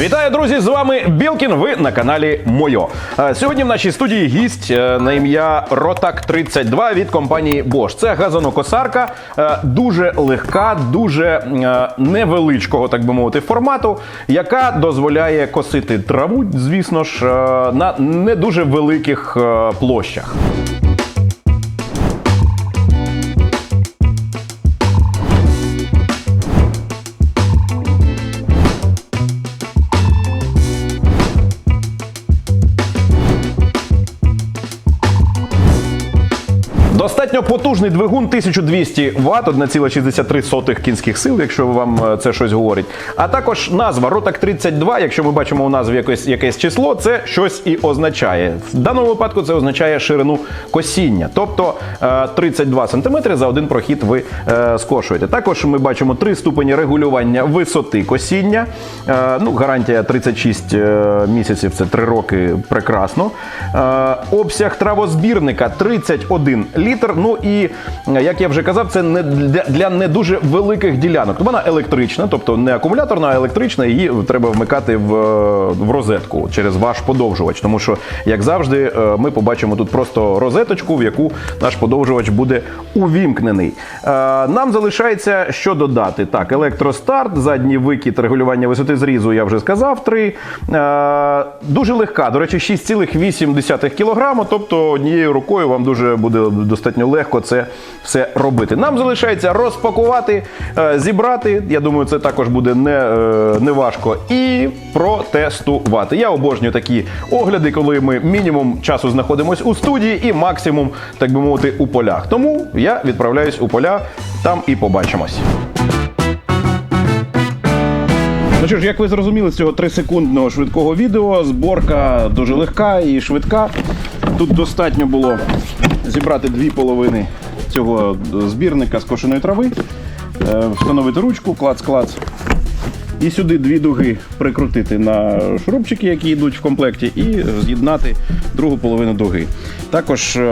Вітаю, друзі! З вами Білкін. Ви на каналі Мойо. Е, Сьогодні в нашій студії гість е, на ім'я Ротак 32 від компанії Bosch. Це газонокосарка, е, дуже легка, дуже невеличкого, так би мовити, формату, яка дозволяє косити траву, звісно ж, на не дуже великих площах. Достатньо потужний двигун 1200 Вт, 1,63 кінських сил, якщо вам е, це щось говорить. А також назва Ротак 32, якщо ми бачимо у назві якесь, якесь число, це щось і означає. В даному випадку це означає ширину косіння, тобто е, 32 см за один прохід ви е, скошуєте. Також ми бачимо три ступені регулювання висоти косіння. Е, Ну, гарантія 36 е, місяців, це 3 роки, прекрасно. Е, Обсяг травозбірника 31 літр. Ну і е, як я вже казав, це не для, для не дуже великих ділянок. Вона електрична, тобто не акумуляторна, а електрична. Її треба вмикати в, е, в розетку через ваш подовжувач. Тому що, як завжди, е, ми побачимо тут просто розеточку, в яку наш подовжувач буде увімкнений. Нам залишається що додати. Так, електростарт, задній викид, регулювання висоти зрізу, я вже сказав. 3. Дуже легка. До речі, 6,8 кг, тобто однією рукою вам дуже буде достатньо легко це все робити. Нам залишається розпакувати, е, зібрати. Я думаю, це також буде не, е, не важко. І протестувати. Я обожнюю такі огляди, коли ми мінімум часу знаходимося у студії і максимум, так би мовити, у полях. Тому я відправляюсь у поля, там і побачимось. Ну що ж, як ви зрозуміли з цього 3-секундного швидкого відео, зборка дуже легка і швидка. Тут достатньо було зібрати дві половини цього збірника скошеної трави, е, встановити ручку, клац-клац. І сюди дві дуги прикрутити на шурупчики, які йдуть в комплекті, і з'єднати другу половину дуги. Також е,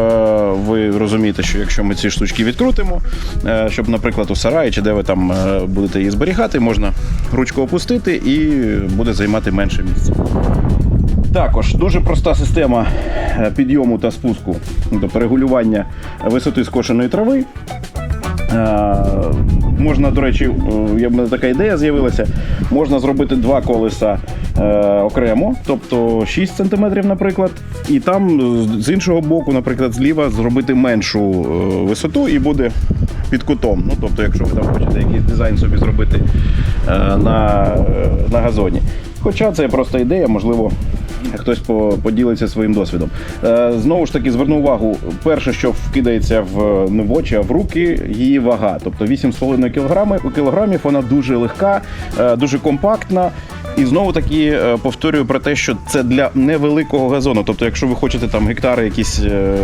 ви розумієте, що якщо ми ці штучки відкрутимо, е, щоб, наприклад, у сараї чи де ви там е, будете її зберігати, можна ручку опустити і буде займати менше місця. Також дуже проста система е, підйому та спуску, тобто регулювання висоти скошеної трави. Е, Можна, до речі, е, я мене така ідея з'явилася. Можна зробити два колеса окремо, тобто 6 см, наприклад, і там з- іншого боку, наприклад, зліва зробити меншу висоту і буде під кутом. Ну, тобто, якщо ви там хочете якийсь дизайн собі зробити на, на газоні. Хоча це просто ідея, можливо, хтось по- поділиться своїм досвідом. Е, Знову ж таки, зверну увагу, перше, що вкидається в не в очі, а в руки, її вага. Тобто 8,5 кг. Кілограмів вона дуже легка, е, дуже компактна. І знову таки е, повторюю про те, що це для невеликого газону. Тобто, якщо ви хочете там гектари якісь е,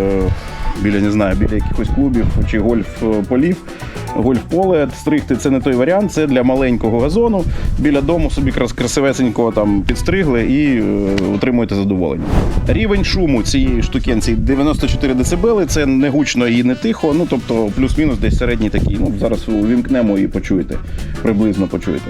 біля не знаю, біля якихось клубів чи гольф-полів, гольф-поле стригти, це не той варіант. Це для маленького газону. Біля дому собі крас- красивесенько там підстригли і е, отримуєте задоволення. Рівень шуму цієї штукенці 94 дБ, це не гучно і не тихо. Ну тобто плюс-мінус десь середній такий. Ну зараз увімкнемо і почуєте. Приблизно почуєте.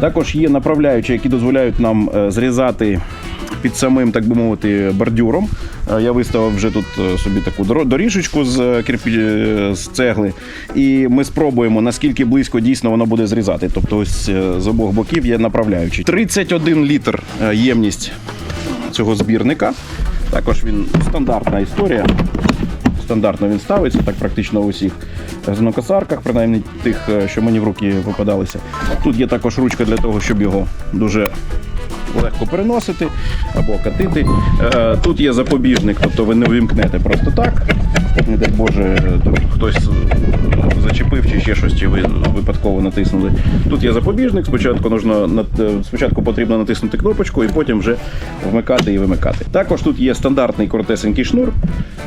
Також є направляючі, які дозволяють нам е, зрізати під самим, так би мовити, бордюром. Е, Я виставив вже тут е, собі таку доріжечку з з цегли, і ми спробуємо наскільки близько дійсно воно буде зрізати. Тобто, ось з обох боків є направляючий. 31 літр ємність цього збірника. Також він стандартна історія. Стандартно він ставиться, так практично у усіх знокосарках, принаймні тих, е, що мені в руки попадалися. Тут є також ручка для того, щоб його дуже легко переносити або катити. Е, Тут є запобіжник, тобто ви не вимкнете просто так. Не дай Боже, хтось е, зачепив чи ще щось, чи ви випадково натиснули. Тут є запобіжник. Спочатку нужно е, спочатку потрібно натиснути кнопочку і потім вже вмикати і вимикати. Також тут є стандартний коротесенький шнур.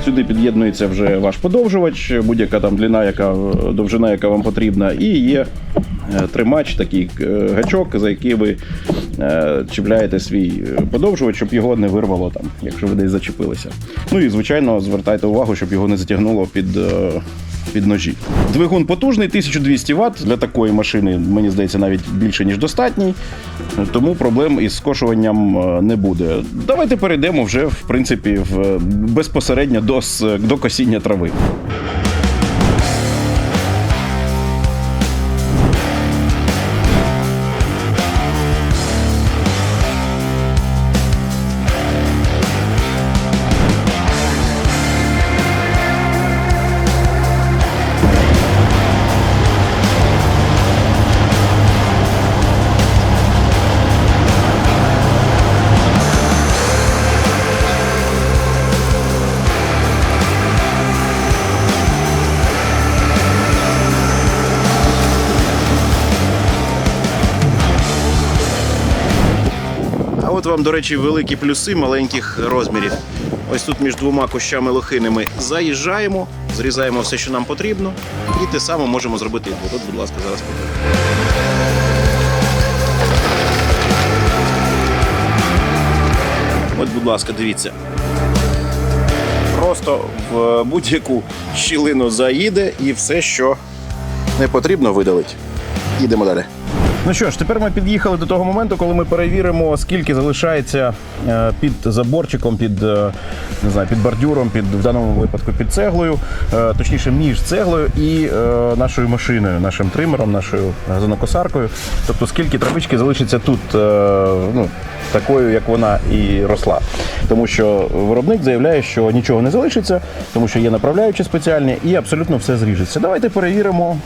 Сюди під'єднується вже ваш подовжувач, будь-яка там длина, яка довжина, яка вам потрібна, і є тримач, такий гачок, за який ви чіпляєте свій е, подовжувач, щоб його не вирвало там, якщо ви десь зачепилися. Ну і звичайно, звертайте увагу, щоб його не затягнуло під. е, Під ножі. Двигун потужний, 1200 Вт. Для такої машини, мені здається, навіть більше, ніж достатній. Тому проблем із скошуванням е, не буде. Давайте перейдемо вже, в принципі, в, безпосередньо до, до косіння трави. От вам, до речі, великі плюси маленьких розмірів. Ось тут між двома кущами лохинами заїжджаємо, зрізаємо все, що нам потрібно, і те саме можемо зробити і тут. Будь ласка, зараз покажу. От, будь ласка, дивіться. Просто в будь-яку щілину заїде і все, що не потрібно, видалить. Їдемо далі. Ну що ж, тепер ми під'їхали до того моменту, коли ми перевіримо, скільки залишається е, під заборчиком, під е, не знаю, під бордюром, під в даному випадку під цеглою, е, точніше між цеглою і нашою машиною, нашим тримером, нашою газонокосаркою. Тобто скільки травички залишиться тут, ну такою, як вона і росла. Тому що виробник заявляє, що нічого не залишиться, тому що є направляючі спеціальні і абсолютно все зріжеться. Давайте перевіримо.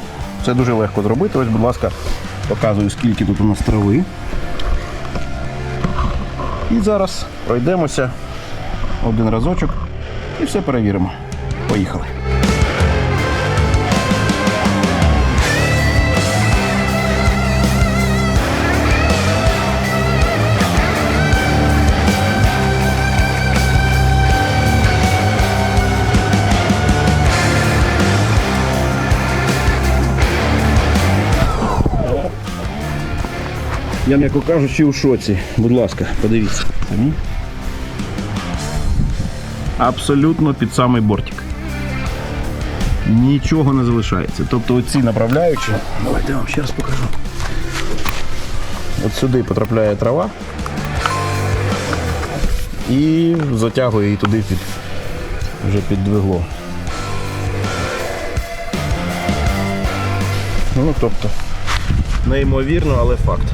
Це дуже легко зробити. Ось, будь ласка, показую, скільки тут у нас трави. І зараз пройдемося один разочок і все перевіримо. Поїхали. Я, м'яко кажучи, у шоці. Будь ласка, подивіться. Самі. Абсолютно під самий бортик. Нічого не залишається. Тобто оці направляючі. Давайте я вам ще раз покажу. От сюди потрапляє трава і затягує її туди під, вже під двигло. Ну, тобто, неймовірно, але факт.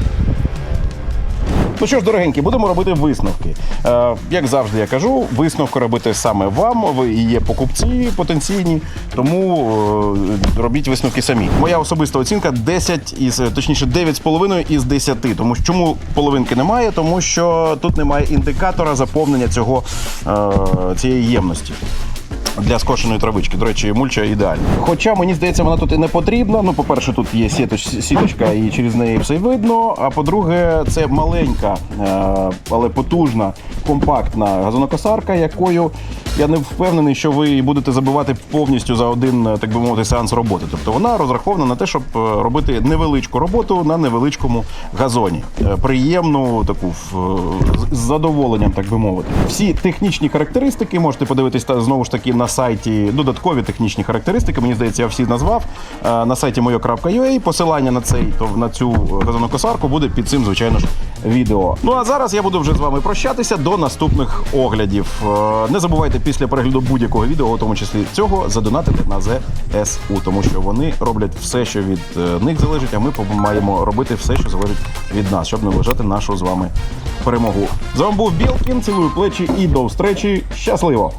Ну що ж, дорогенькі, будемо робити висновки. Е, як завжди я кажу, висновки робити саме вам. Ви є покупці потенційні, тому е, робіть висновки самі. Моя особиста оцінка 10 із точніше 9,5 із 10. Тому чому половинки немає? Тому що тут немає індикатора заповнення цього е, цієї ємності. Для скошеної травички. До речі, мульча ідеальна. Хоча мені здається, вона тут і не потрібна. Ну, по-перше, тут є сіточ, сіточка, і через неї все видно. А по-друге, це маленька, е, але потужна, компактна газонокосарка, якою я не впевнений, що ви будете забивати повністю за один, е, так би мовити, сеанс роботи. Тобто вона розрахована на те, щоб е, робити невеличку роботу на невеличкому газоні. Приємну таку з- задоволенням, так би мовити. Всі технічні характеристики можете подивитись знову ж таки на сайті додаткові технічні характеристики. Мені здається, я всі назвав е, на сайті moyo.ua. Посилання на цей то на цю газонокосарку буде під цим, звичайно ж, відео. Ну а зараз я буду вже з вами прощатися до наступних оглядів. Е, Не забувайте після перегляду будь-якого відео, у тому числі цього, задонатити на ЗСУ, тому що вони роблять все, що від е, них залежить, а ми маємо робити все, що залежить від нас, щоб наближати нашу з вами перемогу. З вами був Білкін, цілую плечі і до встречі. Щасливо!